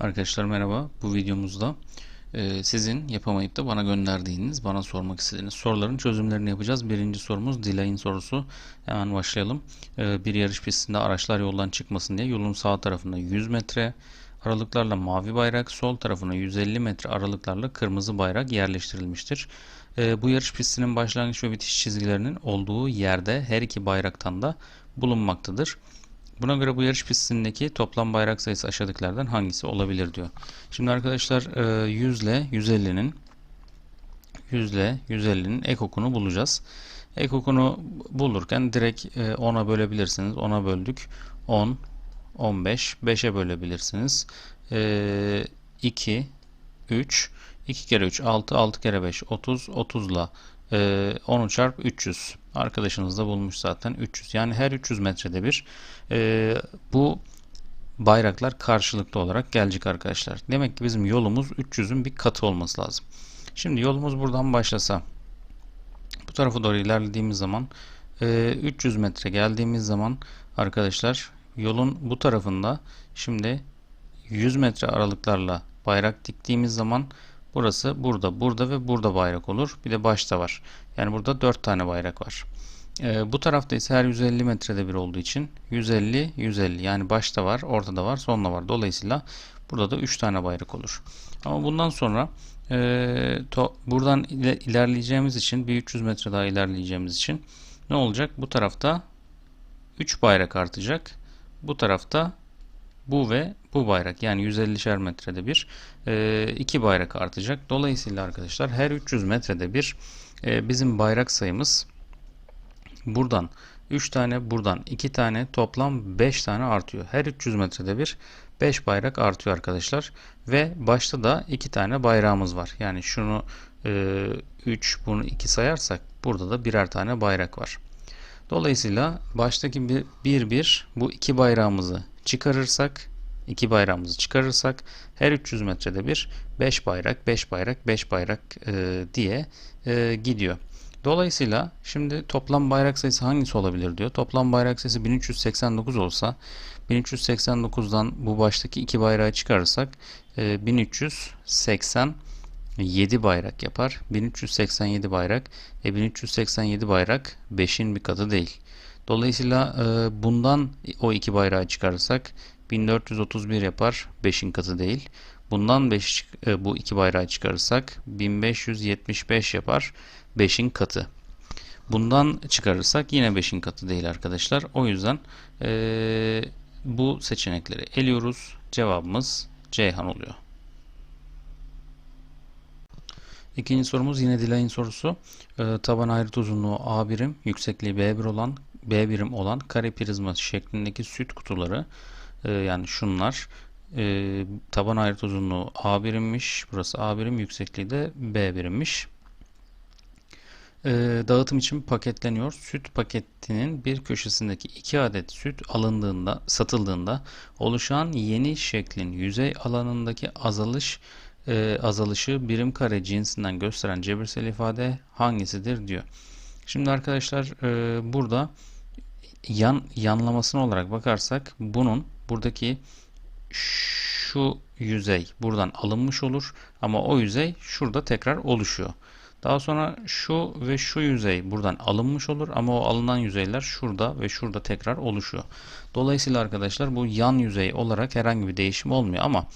Arkadaşlar merhaba. Bu videomuzda e, sizin yapamayıp da bana gönderdiğiniz, bana sormak istediğiniz soruların çözümlerini yapacağız. Birinci sorumuz Dilay'ın sorusu. Hemen başlayalım. E, bir yarış pistinde araçlar yoldan çıkmasın diye yolun sağ tarafında 100 metre aralıklarla mavi bayrak, sol tarafına 150 metre aralıklarla kırmızı bayrak yerleştirilmiştir. E, bu yarış pistinin başlangıç ve bitiş çizgilerinin olduğu yerde her iki bayraktan da bulunmaktadır. Buna göre bu yarış pistindeki toplam bayrak sayısı aşağıdakilerden hangisi olabilir diyor. Şimdi arkadaşlar e, 100 ile 150'nin 100 ile 150'nin ek okunu bulacağız. Ek okunu bulurken direkt 10'a bölebilirsiniz. 10'a böldük. 10, 15, 5'e bölebilirsiniz. 2, 3, 2 kere 3, 6, 6 kere 5, 30, 30 ile 10'u çarp 300. Arkadaşınız da bulmuş zaten 300. Yani her 300 metrede bir e, bu bayraklar karşılıklı olarak gelecek arkadaşlar. Demek ki bizim yolumuz 300'ün bir katı olması lazım. Şimdi yolumuz buradan başlasa bu tarafa doğru ilerlediğimiz zaman e, 300 metre geldiğimiz zaman arkadaşlar yolun bu tarafında şimdi 100 metre aralıklarla bayrak diktiğimiz zaman burası burada, burada ve burada bayrak olur. Bir de başta var. Yani burada 4 tane bayrak var. E, bu tarafta ise her 150 metrede bir olduğu için 150 150 yani başta var, ortada var, sonda var. Dolayısıyla burada da 3 tane bayrak olur. Ama bundan sonra e, to, buradan ile, ilerleyeceğimiz için bir 300 metre daha ilerleyeceğimiz için ne olacak? Bu tarafta 3 bayrak artacak. Bu tarafta bu ve bu bayrak yani 150'şer metrede bir e, iki bayrak artacak. Dolayısıyla arkadaşlar her 300 metrede bir e, bizim bayrak sayımız buradan 3 tane buradan 2 tane toplam 5 tane artıyor. Her 300 metrede bir 5 bayrak artıyor arkadaşlar. Ve başta da 2 tane bayrağımız var. Yani şunu e, 3 bunu 2 sayarsak burada da birer tane bayrak var. Dolayısıyla baştaki bir, bir, bir bu iki bayrağımızı çıkarırsak iki bayrağımızı çıkarırsak her 300 metrede bir 5 bayrak 5 bayrak 5 bayrak e, diye e, gidiyor. Dolayısıyla şimdi toplam bayrak sayısı hangisi olabilir diyor. Toplam bayrak sayısı 1389 olsa 1389'dan bu baştaki iki bayrağı çıkarırsak e, 1387 bayrak yapar. 1387 bayrak. E 1387 bayrak 5'in bir katı değil. Dolayısıyla e, bundan o iki bayrağı çıkarırsak 1431 yapar. 5'in katı değil. Bundan 5 e, bu iki bayrağı çıkarırsak 1575 yapar. 5'in katı. Bundan çıkarırsak yine 5'in katı değil arkadaşlar. O yüzden e, bu seçenekleri eliyoruz. Cevabımız Ceyhan oluyor. İkinci sorumuz yine Dilay'ın sorusu. E, taban ayrıt uzunluğu A birim, yüksekliği B1 olan B birim olan kare prizma şeklindeki süt kutuları e, yani şunlar e, taban ayrıt uzunluğu A birimmiş. Burası A birim, yüksekliği de B birimmiş e, dağıtım için paketleniyor. Süt paketinin bir köşesindeki 2 adet süt alındığında, satıldığında oluşan yeni şeklin yüzey alanındaki azalış e, azalışı birim kare cinsinden gösteren cebirsel ifade hangisidir diyor. Şimdi arkadaşlar e, burada yan yanlamasına olarak bakarsak bunun buradaki şu yüzey buradan alınmış olur ama o yüzey şurada tekrar oluşuyor. Daha sonra şu ve şu yüzey buradan alınmış olur ama o alınan yüzeyler şurada ve şurada tekrar oluşuyor. Dolayısıyla arkadaşlar bu yan yüzey olarak herhangi bir değişim olmuyor ama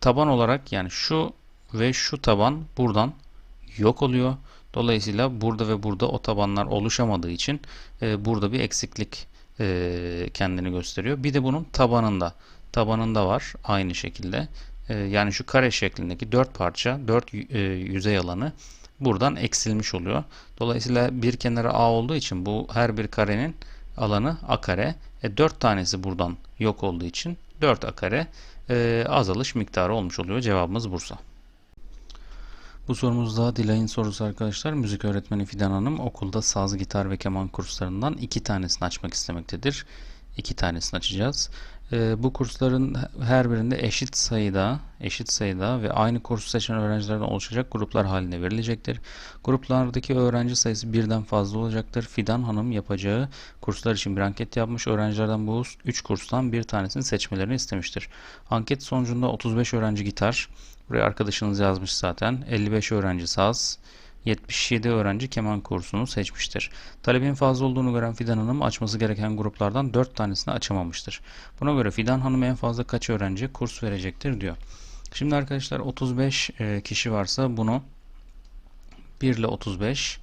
taban olarak yani şu ve şu taban buradan yok oluyor. Dolayısıyla burada ve burada o tabanlar oluşamadığı için e, burada bir eksiklik e, kendini gösteriyor. Bir de bunun tabanında tabanında var aynı şekilde. E, yani şu kare şeklindeki dört parça, dört e, yüzey alanı buradan eksilmiş oluyor. Dolayısıyla bir kenarı A olduğu için bu her bir karenin alanı A kare. E, 4 tanesi buradan yok olduğu için 4 A kare e, azalış miktarı olmuş oluyor. Cevabımız Bursa. Bu sorumuzda Dilay'ın sorusu arkadaşlar. Müzik öğretmeni Fidan Hanım okulda saz, gitar ve keman kurslarından iki tanesini açmak istemektedir. İki tanesini açacağız. E, bu kursların her birinde eşit sayıda eşit sayıda ve aynı kursu seçen öğrencilerden oluşacak gruplar halinde verilecektir. Gruplardaki öğrenci sayısı birden fazla olacaktır. Fidan Hanım yapacağı kurslar için bir anket yapmış. Öğrencilerden bu 3 kurstan bir tanesini seçmelerini istemiştir. Anket sonucunda 35 öğrenci gitar, buraya arkadaşınız yazmış zaten. 55 öğrenci saz, 77 öğrenci keman kursunu seçmiştir. Talebin fazla olduğunu gören Fidan Hanım açması gereken gruplardan 4 tanesini açamamıştır. Buna göre Fidan Hanım en fazla kaç öğrenci kurs verecektir diyor. Şimdi arkadaşlar 35 e, kişi varsa bunu 1 ile 35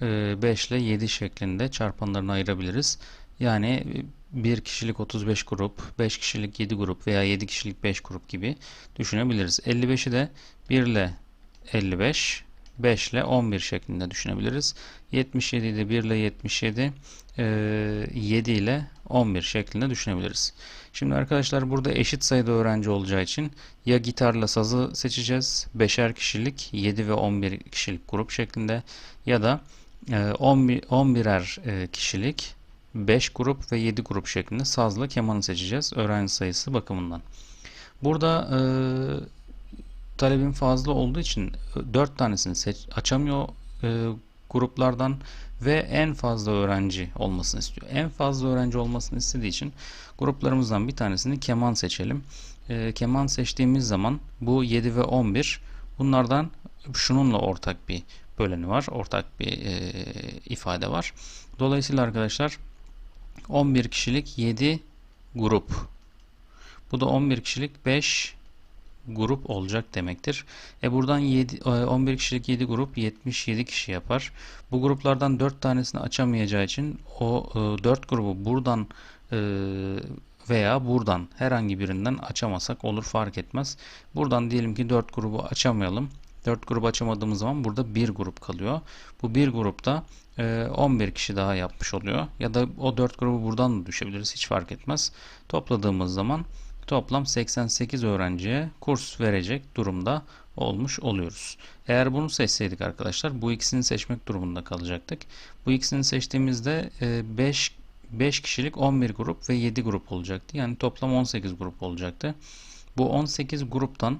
5 ile 7 şeklinde çarpanlarına ayırabiliriz. Yani 1 kişilik 35 grup, 5 kişilik 7 grup veya 7 kişilik 5 grup gibi düşünebiliriz. 55'i de 1 ile 55, 5 ile 11 şeklinde düşünebiliriz. 77'yi de 1 ile 77, 7 ile 11 şeklinde düşünebiliriz. Şimdi arkadaşlar burada eşit sayıda öğrenci olacağı için ya gitarla sazı seçeceğiz. 5'er kişilik 7 ve 11 kişilik grup şeklinde ya da 11, 11'er kişilik 5 grup ve 7 grup şeklinde sazla kemanı seçeceğiz öğrenci sayısı bakımından. Burada e, talebin fazla olduğu için 4 tanesini seç, açamıyor e, gruplardan ve en fazla öğrenci olmasını istiyor. En fazla öğrenci olmasını istediği için gruplarımızdan bir tanesini keman seçelim. E, keman seçtiğimiz zaman bu 7 ve 11 bunlardan şununla ortak bir böleni var. Ortak bir e, ifade var. Dolayısıyla arkadaşlar 11 kişilik 7 grup. Bu da 11 kişilik 5 grup olacak demektir. E buradan 7, 11 kişilik 7 grup 77 kişi yapar. Bu gruplardan 4 tanesini açamayacağı için o 4 grubu buradan veya buradan herhangi birinden açamasak olur fark etmez. Buradan diyelim ki 4 grubu açamayalım. 4 grup açamadığımız zaman burada 1 grup kalıyor. Bu 1 grupta 11 kişi daha yapmış oluyor. Ya da o 4 grubu buradan da düşebiliriz. Hiç fark etmez. Topladığımız zaman toplam 88 öğrenciye kurs verecek durumda olmuş oluyoruz. Eğer bunu seçseydik arkadaşlar bu ikisini seçmek durumunda kalacaktık. Bu ikisini seçtiğimizde 5 5 kişilik 11 grup ve 7 grup olacaktı. Yani toplam 18 grup olacaktı. Bu 18 gruptan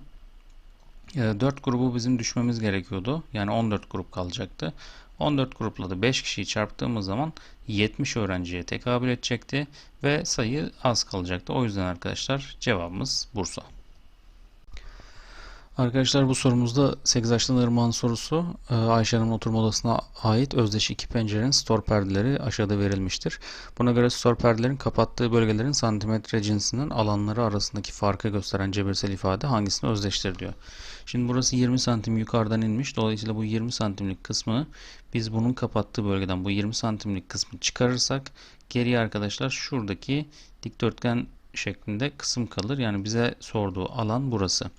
4 grubu bizim düşmemiz gerekiyordu. Yani 14 grup kalacaktı. 14 grupla da 5 kişiyi çarptığımız zaman 70 öğrenciye tekabül edecekti ve sayı az kalacaktı. O yüzden arkadaşlar cevabımız Bursa. Arkadaşlar bu sorumuzda 8 yaşlı Irmak'ın sorusu e, Ayşe Hanım'ın oturma odasına ait özdeş iki pencerenin store perdeleri aşağıda verilmiştir. Buna göre store perdelerin kapattığı bölgelerin santimetre cinsinin alanları arasındaki farkı gösteren cebirsel ifade hangisini özdeştir diyor. Şimdi burası 20 santim yukarıdan inmiş. Dolayısıyla bu 20 santimlik kısmı biz bunun kapattığı bölgeden bu 20 santimlik kısmı çıkarırsak geriye arkadaşlar şuradaki dikdörtgen şeklinde kısım kalır. Yani bize sorduğu alan burası.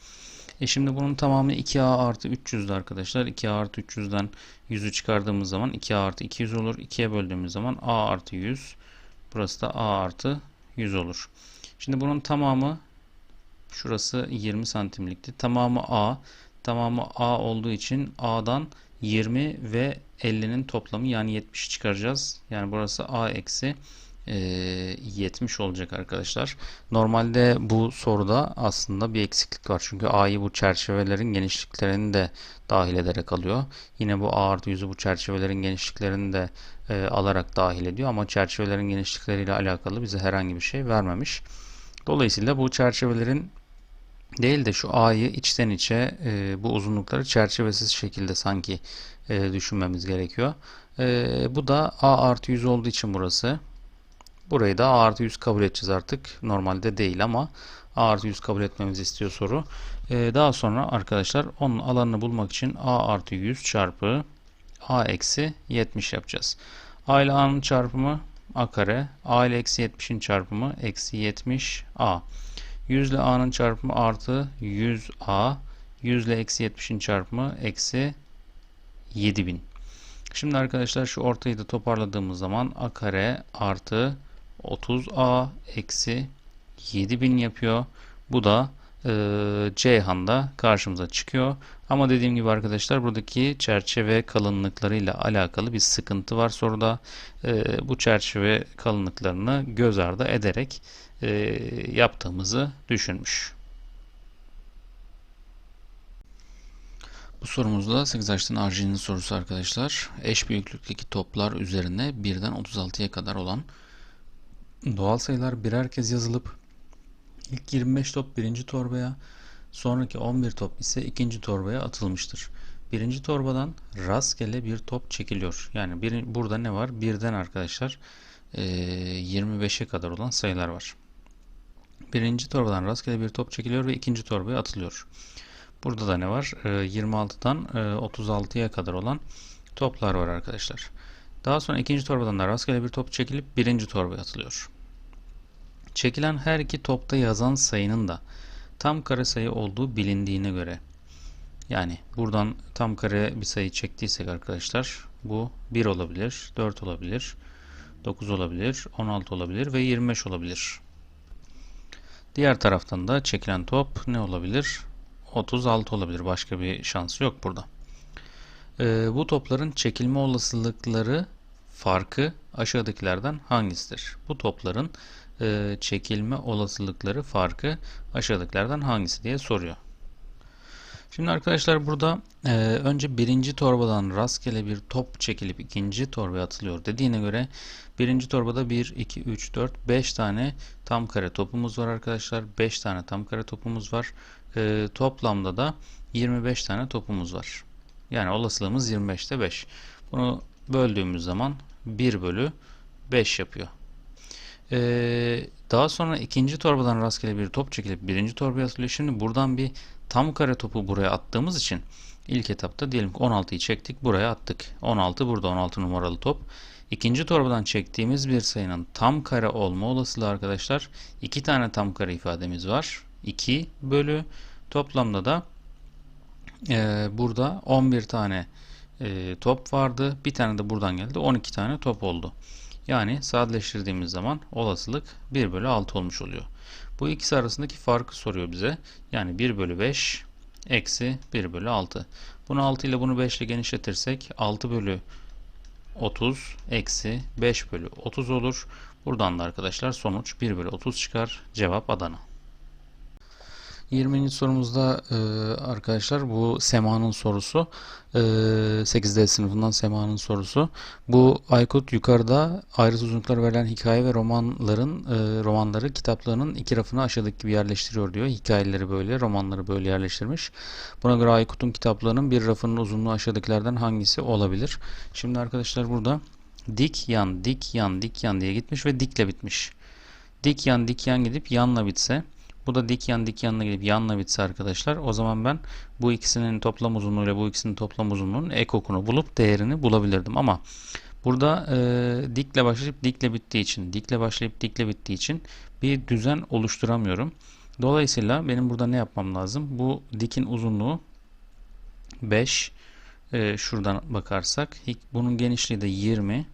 E şimdi bunun tamamı 2a artı 300'dü arkadaşlar. 2a artı 300'den 100'ü çıkardığımız zaman 2a artı 200 olur. 2'ye böldüğümüz zaman a artı 100. Burası da a artı 100 olur. Şimdi bunun tamamı şurası 20 santimlikti. Tamamı a. Tamamı a olduğu için a'dan 20 ve 50'nin toplamı yani 70 çıkaracağız. Yani burası a eksi 70 olacak arkadaşlar. Normalde bu soruda aslında bir eksiklik var. Çünkü A'yı bu çerçevelerin genişliklerini de dahil ederek alıyor. Yine bu A artı yüzü bu çerçevelerin genişliklerini de e, alarak dahil ediyor. Ama çerçevelerin genişlikleriyle alakalı bize herhangi bir şey vermemiş. Dolayısıyla bu çerçevelerin değil de şu A'yı içten içe e, bu uzunlukları çerçevesiz şekilde sanki e, düşünmemiz gerekiyor. E, bu da A artı 100 olduğu için burası. Burayı da A artı 100 kabul edeceğiz artık. Normalde değil ama A artı 100 kabul etmemizi istiyor soru. Ee, daha sonra arkadaşlar onun alanını bulmak için A artı 100 çarpı A eksi 70 yapacağız. A ile A'nın çarpımı A kare. A ile eksi 70'in çarpımı eksi 70 A. 100 ile A'nın çarpımı artı 100 A. 100 ile eksi 70'in çarpımı eksi 7000. Şimdi arkadaşlar şu ortayı da toparladığımız zaman A kare artı 30A eksi 7000 yapıyor. Bu da e, Ceyhan da karşımıza çıkıyor. Ama dediğim gibi arkadaşlar buradaki çerçeve kalınlıklarıyla alakalı bir sıkıntı var soruda. E, bu çerçeve kalınlıklarını göz ardı ederek e, yaptığımızı düşünmüş. Bu sorumuzda 8 açtığın RG'nin sorusu arkadaşlar. Eş büyüklükteki toplar üzerine 1'den 36'ya kadar olan doğal sayılar birer kez yazılıp ilk 25 top birinci torbaya, sonraki 11 top ise ikinci torbaya atılmıştır. Birinci torbadan rastgele bir top çekiliyor. Yani bir, burada ne var? Birden arkadaşlar e, 25'e kadar olan sayılar var. Birinci torbadan rastgele bir top çekiliyor ve ikinci torbaya atılıyor. Burada da ne var? E, 26'dan e, 36'ya kadar olan toplar var arkadaşlar. Daha sonra ikinci torbadan da rastgele bir top çekilip birinci torbaya atılıyor. Çekilen her iki topta yazan sayının da tam kare sayı olduğu bilindiğine göre yani buradan tam kare bir sayı çektiysek arkadaşlar bu 1 olabilir, 4 olabilir, 9 olabilir, 16 olabilir ve 25 olabilir. Diğer taraftan da çekilen top ne olabilir? 36 olabilir. Başka bir şansı yok burada. Ee, bu topların çekilme olasılıkları farkı aşağıdakilerden hangisidir? Bu topların e, çekilme olasılıkları farkı aşağıdakilerden hangisi diye soruyor. Şimdi arkadaşlar burada e, önce birinci torbadan rastgele bir top çekilip ikinci torbaya atılıyor dediğine göre birinci torbada 1, 2, 3, 4, 5 tane tam kare topumuz var arkadaşlar. 5 tane tam kare topumuz var. E, toplamda da 25 tane topumuz var. Yani olasılığımız 25'te 5. Bunu böldüğümüz zaman 1 bölü 5 yapıyor. Ee, daha sonra ikinci torbadan rastgele bir top çekilip birinci torbaya atılıyor. Şimdi buradan bir tam kare topu buraya attığımız için ilk etapta diyelim ki 16'yı çektik buraya attık. 16 burada 16 numaralı top. İkinci torbadan çektiğimiz bir sayının tam kare olma olasılığı arkadaşlar iki tane tam kare ifademiz var. 2 bölü toplamda da e, burada 11 tane e, top vardı. Bir tane de buradan geldi. 12 tane top oldu. Yani sadeleştirdiğimiz zaman olasılık 1 bölü 6 olmuş oluyor. Bu ikisi arasındaki farkı soruyor bize. Yani 1 bölü 5 eksi 1 bölü 6. Bunu 6 ile bunu 5 ile genişletirsek 6 bölü 30 eksi 5 bölü 30 olur. Buradan da arkadaşlar sonuç 1 bölü 30 çıkar. Cevap Adana. 20. sorumuzda e, arkadaşlar bu Sema'nın sorusu e, 8D sınıfından Sema'nın sorusu. Bu Aykut yukarıda ayrıt uzunlukları verilen hikaye ve romanların e, romanları kitaplarının iki rafına aşağıdaki gibi yerleştiriyor diyor. Hikayeleri böyle, romanları böyle yerleştirmiş. Buna göre Aykut'un kitaplarının bir rafının uzunluğu aşağıdakilerden hangisi olabilir? Şimdi arkadaşlar burada dik yan, dik yan, dik yan diye gitmiş ve dikle bitmiş. Dik yan, dik yan gidip yanla bitse bu da dik yan dik yanına gidip yanla bitse arkadaşlar. O zaman ben bu ikisinin toplam uzunluğu ile bu ikisinin toplam uzunluğunun ekokunu bulup değerini bulabilirdim. Ama burada e, dikle başlayıp dikle bittiği için, dikle başlayıp dikle bittiği için bir düzen oluşturamıyorum. Dolayısıyla benim burada ne yapmam lazım? Bu dikin uzunluğu 5. E, şuradan bakarsak bunun genişliği de 20.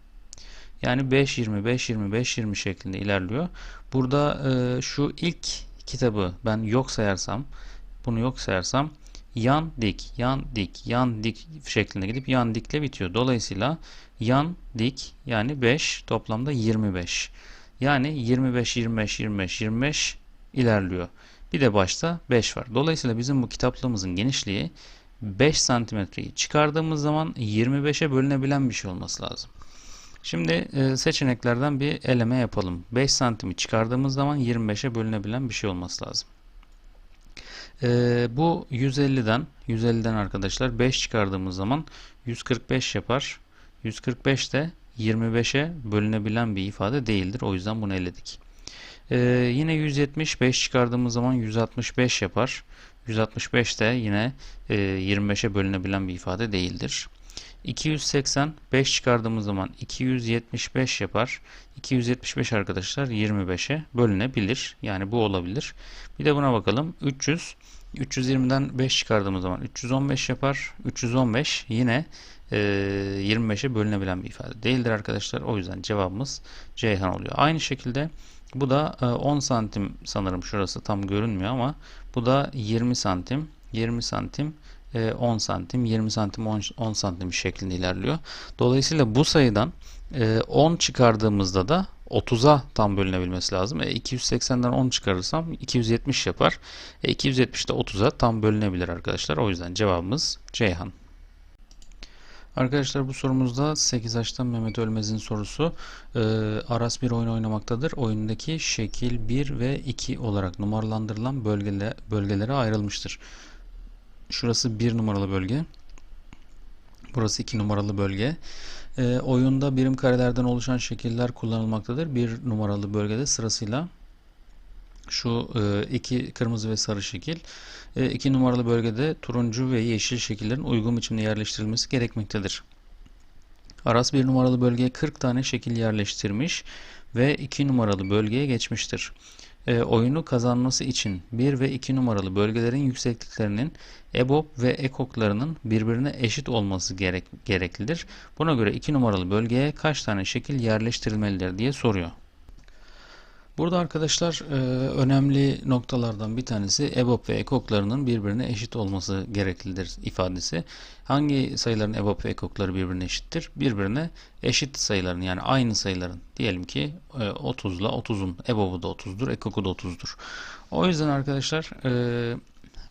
Yani 5 20 5 20 5 20 şeklinde ilerliyor. Burada e, şu ilk kitabı ben yok sayarsam bunu yok sayarsam yan dik yan dik yan dik şeklinde gidip yan dikle bitiyor. Dolayısıyla yan dik yani 5 toplamda 25. Yani 25 25 25 25 ilerliyor. Bir de başta 5 var. Dolayısıyla bizim bu kitaplığımızın genişliği 5 santimetreyi çıkardığımız zaman 25'e bölünebilen bir şey olması lazım. Şimdi e, seçeneklerden bir eleme yapalım. 5 santimi çıkardığımız zaman 25'e bölünebilen bir şey olması lazım. E, bu 150'den 150'den arkadaşlar 5 çıkardığımız zaman 145 yapar. 145 de 25'e bölünebilen bir ifade değildir. O yüzden bunu eledik. Ee, yine 175 çıkardığımız zaman 165 yapar. 165 de yine e, 25'e bölünebilen bir ifade değildir. 280 5 çıkardığımız zaman 275 yapar. 275 arkadaşlar 25'e bölünebilir. Yani bu olabilir. Bir de buna bakalım. 300 320'den 5 çıkardığımız zaman 315 yapar. 315 yine e, 25'e bölünebilen bir ifade değildir arkadaşlar. O yüzden cevabımız Ceyhan oluyor. Aynı şekilde Bu da e, 10 santim sanırım şurası tam görünmüyor ama bu da 20 santim 20 santim 10 santim 20 santim 10, 10 santim şeklinde ilerliyor. Dolayısıyla bu sayıdan e, 10 çıkardığımızda da 30'a tam bölünebilmesi lazım. E, 280'den 10 çıkarırsam 270 yapar. E, 270 de 30'a tam bölünebilir arkadaşlar. O yüzden cevabımız Ceyhan. Arkadaşlar bu sorumuzda 8 yaştan Mehmet Ölmez'in sorusu e, Aras bir oyun oynamaktadır. Oyundaki şekil 1 ve 2 olarak numaralandırılan bölgele, bölgelere ayrılmıştır. Şurası 1 numaralı bölge. Burası 2 numaralı bölge. E, oyunda birim karelerden oluşan şekiller kullanılmaktadır. 1 numaralı bölgede sırasıyla şu e, iki kırmızı ve sarı şekil. E, iki numaralı bölgede turuncu ve yeşil şekillerin uygun biçimde yerleştirilmesi gerekmektedir. Aras bir numaralı bölgeye 40 tane şekil yerleştirmiş ve 2 numaralı bölgeye geçmiştir. E, oyunu kazanması için 1 ve 2 numaralı bölgelerin yüksekliklerinin EBOB ve ekoklarının birbirine eşit olması gerek, gereklidir. Buna göre 2 numaralı bölgeye kaç tane şekil yerleştirilmelidir diye soruyor. Burada arkadaşlar e, önemli noktalardan bir tanesi EBOB ve ekoklarının birbirine eşit olması gereklidir ifadesi. Hangi sayıların EBOB ve ekokları birbirine eşittir? Birbirine eşit sayıların yani aynı sayıların. Diyelim ki e, 30 ile 30'un EBOB'u da 30'dur, ekoku da 30'dur. O yüzden arkadaşlar e,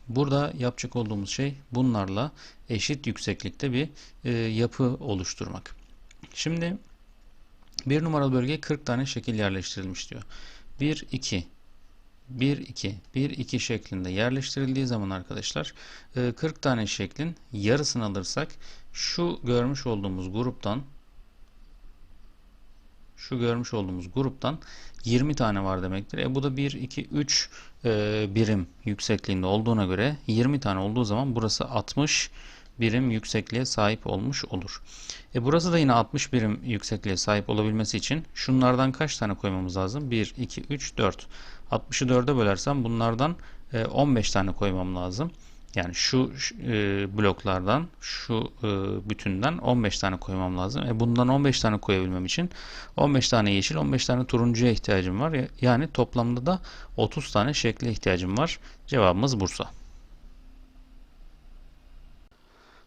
burada yapacak olduğumuz şey bunlarla eşit yükseklikte bir e, yapı oluşturmak. Şimdi bir numaralı bölgeye 40 tane şekil yerleştirilmiş diyor. 1, 2, 1, 2, 1, 2 şeklinde yerleştirildiği zaman arkadaşlar 40 e, tane şeklin yarısını alırsak şu görmüş olduğumuz gruptan şu görmüş olduğumuz gruptan 20 tane var demektir. E bu da 1, 2, 3 e, birim yüksekliğinde olduğuna göre 20 tane olduğu zaman burası 60 birim yüksekliğe sahip olmuş olur. E burası da yine 60 birim yüksekliğe sahip olabilmesi için şunlardan kaç tane koymamız lazım? 1, 2, 3, 4. 60'ı 4'e bölersem bunlardan 15 tane koymam lazım. Yani şu e, bloklardan, şu e, bütünden 15 tane koymam lazım. E bundan 15 tane koyabilmem için 15 tane yeşil, 15 tane turuncuya ihtiyacım var. Yani toplamda da 30 tane şekle ihtiyacım var. Cevabımız Bursa.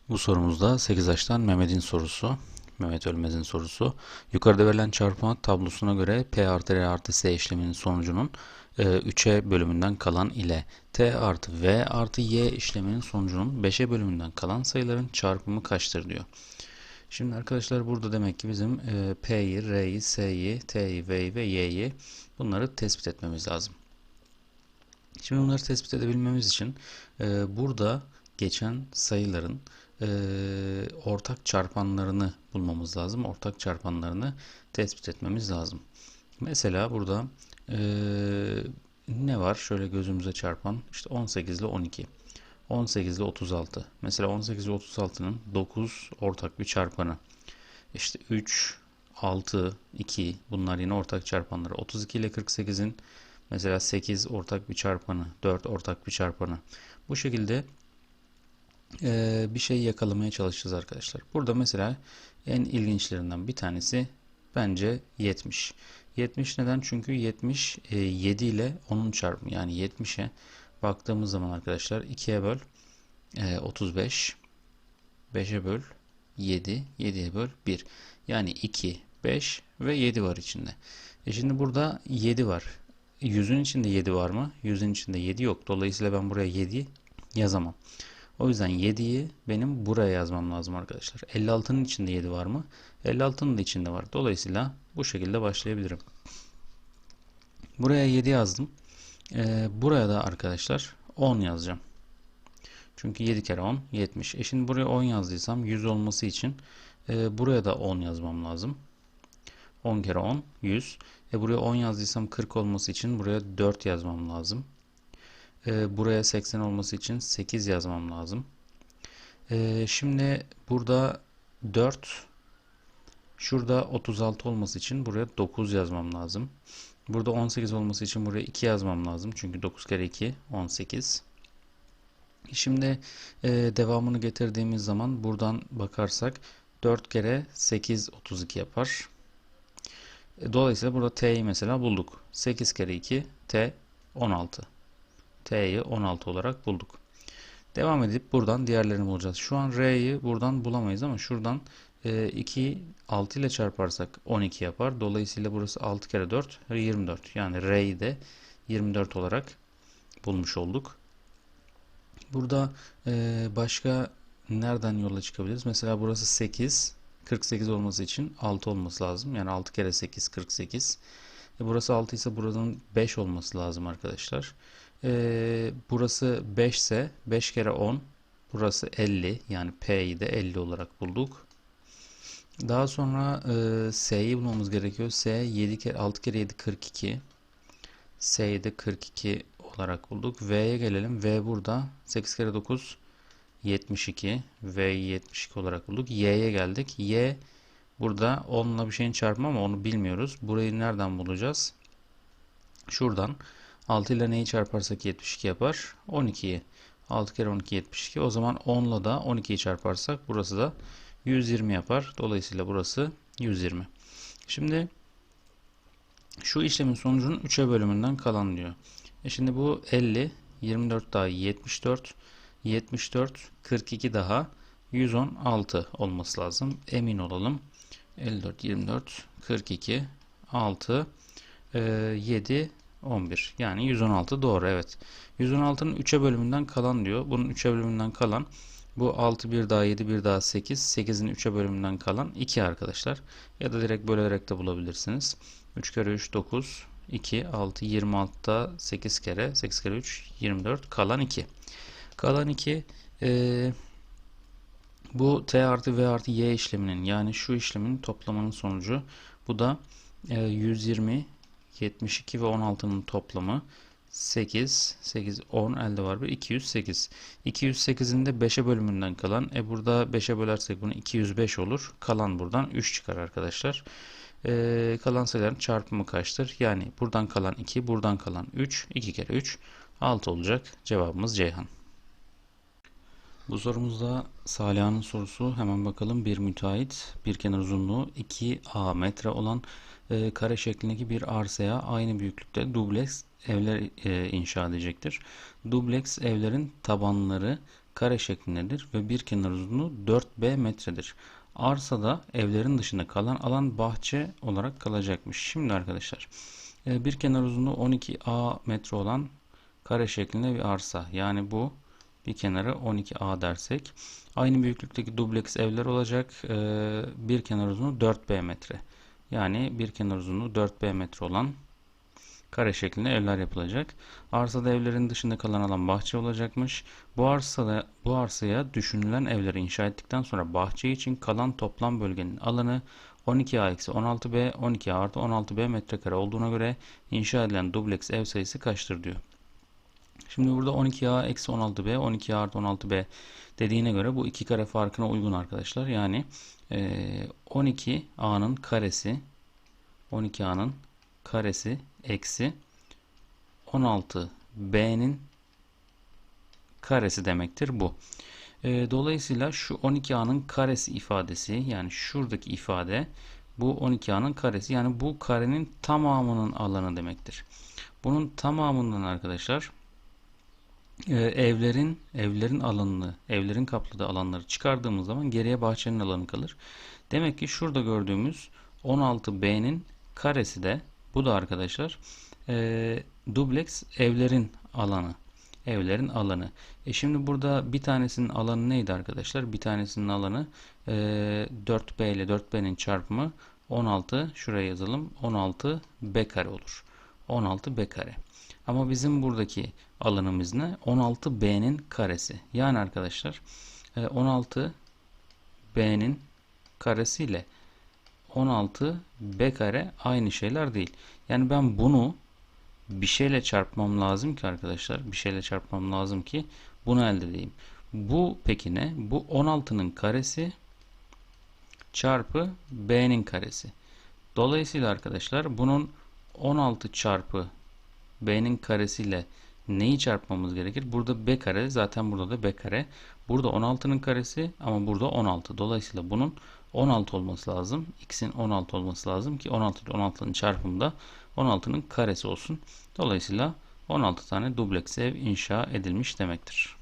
Bu sorumuzda 8 yaştan Mehmet'in sorusu. Mehmet Ölmez'in sorusu. Yukarıda verilen çarpma tablosuna göre P artı R artı S işleminin sonucunun 3'e e, bölümünden kalan ile T artı V artı Y işleminin sonucunun 5'e bölümünden kalan sayıların çarpımı kaçtır diyor. Şimdi arkadaşlar burada demek ki bizim e, P'yi, R'yi, S'yi, T'yi, V'yi ve Y'yi bunları tespit etmemiz lazım. Şimdi bunları tespit edebilmemiz için e, burada geçen sayıların e, ortak çarpanlarını bulmamız lazım. Ortak çarpanlarını tespit etmemiz lazım. Mesela burada e, ne var? Şöyle gözümüze çarpan işte 18 ile 12. 18 ile 36. Mesela 18 ile 36'nın 9 ortak bir çarpanı. İşte 3, 6, 2 bunlar yine ortak çarpanları. 32 ile 48'in mesela 8 ortak bir çarpanı, 4 ortak bir çarpanı. Bu şekilde e, bir şey yakalamaya çalışacağız arkadaşlar. Burada mesela en ilginçlerinden bir tanesi bence 70. 70 neden? Çünkü 70 e, 7 ile 10'un çarpımı. Yani 70'e baktığımız zaman arkadaşlar 2'ye böl e, 35 5'e böl 7 7'ye böl 1 yani 2 5 ve 7 var içinde. E şimdi burada 7 var. 100'ün içinde 7 var mı? 100'ün içinde 7 yok. Dolayısıyla ben buraya 7 yazamam. O yüzden 7'yi benim buraya yazmam lazım arkadaşlar. 56'nın içinde 7 var mı? 56'nın da içinde var. Dolayısıyla bu şekilde başlayabilirim. Buraya 7 yazdım. Ee, buraya da arkadaşlar 10 yazacağım. Çünkü 7 kere 10 70. E şimdi buraya 10 yazdıysam 100 olması için e, buraya da 10 yazmam lazım. 10 kere 10 100. E buraya 10 yazdıysam 40 olması için buraya 4 yazmam lazım. E, buraya 80 olması için 8 yazmam lazım. E, şimdi burada 4 şurada 36 olması için buraya 9 yazmam lazım. Burada 18 olması için buraya 2 yazmam lazım. Çünkü 9 kere 2 18. Şimdi e, devamını getirdiğimiz zaman buradan bakarsak 4 kere 8 32 yapar. E, Dolayısıyla burada t'yi mesela bulduk. 8 kere 2 t 16. t'yi 16 olarak bulduk. Devam edip buradan diğerlerini bulacağız. Şu an r'yi buradan bulamayız ama şuradan e, 2 6 ile çarparsak 12 yapar. Dolayısıyla burası 6 kere 4 24. Yani r'yi de 24 olarak bulmuş olduk. Burada e, başka nereden yola çıkabiliriz? Mesela burası 8. 48 olması için 6 olması lazım. Yani 6 kere 8 48. E, burası 6 ise buranın 5 olması lazım arkadaşlar. E, burası 5 ise 5 kere 10 burası 50. Yani P'yi de 50 olarak bulduk. Daha sonra e, S'yi bulmamız gerekiyor. S 7 kere 6 kere 7 42. S'yi de 42 olarak bulduk. V'ye gelelim. V burada. 8 kere 9 72. V'yi 72 olarak bulduk. Y'ye geldik. Y burada 10 ile bir şeyin çarpımı ama onu bilmiyoruz. Burayı nereden bulacağız? Şuradan. 6 ile neyi çarparsak 72 yapar? 12'yi. 6 kere 12 72. O zaman 10 ile da 12'yi çarparsak burası da 120 yapar. Dolayısıyla burası 120. Şimdi şu işlemin sonucunun 3'e bölümünden kalan diyor. E şimdi bu 50, 24 daha 74, 74, 42 daha 116 olması lazım. Emin olalım. 54, 24, 42, 6, e, 7, 11. Yani 116 doğru evet. 116'nın 3'e bölümünden kalan diyor. Bunun 3'e bölümünden kalan bu 6 bir daha 7 bir daha 8. 8'in 3'e bölümünden kalan 2 arkadaşlar. Ya da direkt bölerek de bulabilirsiniz. 3 kere 3 9 2 6 26'da 8 kere 8 kere 3 24 kalan 2. Kalan 2 e, bu t artı v artı y işleminin yani şu işlemin toplamanın sonucu. Bu da e, 120 72 ve 16'nın toplamı 8, 8, 10 elde var bir 208. 208'in de 5'e bölümünden kalan. E burada 5'e bölersek bunu 205 olur. Kalan buradan 3 çıkar arkadaşlar. E, kalan sayıların çarpımı kaçtır? Yani buradan kalan 2, buradan kalan 3. 2 kere 3 6 olacak. Cevabımız Ceyhan. Bu sorumuzda Saliha'nın sorusu hemen bakalım. Bir müteahhit bir kenar uzunluğu 2A metre olan e, kare şeklindeki bir arsaya aynı büyüklükte dubleks evler e, inşa edecektir. Dubleks evlerin tabanları kare şeklindedir ve bir kenar uzunluğu 4B metredir. Arsada evlerin dışında kalan alan bahçe olarak kalacakmış. Şimdi arkadaşlar e, bir kenar uzunluğu 12A metre olan kare şeklinde bir arsa. Yani bu bir kenarı 12A dersek aynı büyüklükteki dubleks evler olacak. E, bir kenar uzunluğu 4B metre. Yani bir kenar uzunluğu 4B metre olan kare şeklinde evler yapılacak. Arsada evlerin dışında kalan alan bahçe olacakmış. Bu arsada bu arsaya düşünülen evleri inşa ettikten sonra bahçe için kalan toplam bölgenin alanı 12A-16B 12A artı 16B metrekare olduğuna göre inşa edilen dubleks ev sayısı kaçtır diyor. Şimdi burada 12A eksi 16B 12A artı 16B dediğine göre bu iki kare farkına uygun arkadaşlar. Yani e, 12A'nın karesi 12A'nın karesi eksi 16B'nin karesi demektir bu. E, dolayısıyla şu 12A'nın karesi ifadesi yani şuradaki ifade bu 12A'nın karesi yani bu karenin tamamının alanı demektir. Bunun tamamından arkadaşlar e, evlerin evlerin alanını, evlerin kapladığı alanları çıkardığımız zaman geriye bahçenin alanı kalır. Demek ki şurada gördüğümüz 16B'nin karesi de bu da arkadaşlar e, dubleks evlerin alanı. Evlerin alanı. E şimdi burada bir tanesinin alanı neydi arkadaşlar? Bir tanesinin alanı e, 4B ile 4B'nin çarpımı 16. Şuraya yazalım. 16 B kare olur. 16 B kare. Ama bizim buradaki alanımız ne? 16B'nin karesi. Yani arkadaşlar 16B'nin e, karesi ile 16B kare aynı şeyler değil. Yani ben bunu bir şeyle çarpmam lazım ki arkadaşlar. Bir şeyle çarpmam lazım ki bunu elde edeyim. Bu peki ne? Bu 16'nın karesi çarpı B'nin karesi. Dolayısıyla arkadaşlar bunun 16 çarpı B'nin karesiyle neyi çarpmamız gerekir? Burada B kare zaten burada da B kare. Burada 16'nın karesi ama burada 16. Dolayısıyla bunun 16 olması lazım. X'in 16 olması lazım ki 16 ile 16'nın çarpımı da 16'nın karesi olsun. Dolayısıyla 16 tane dubleks ev inşa edilmiş demektir.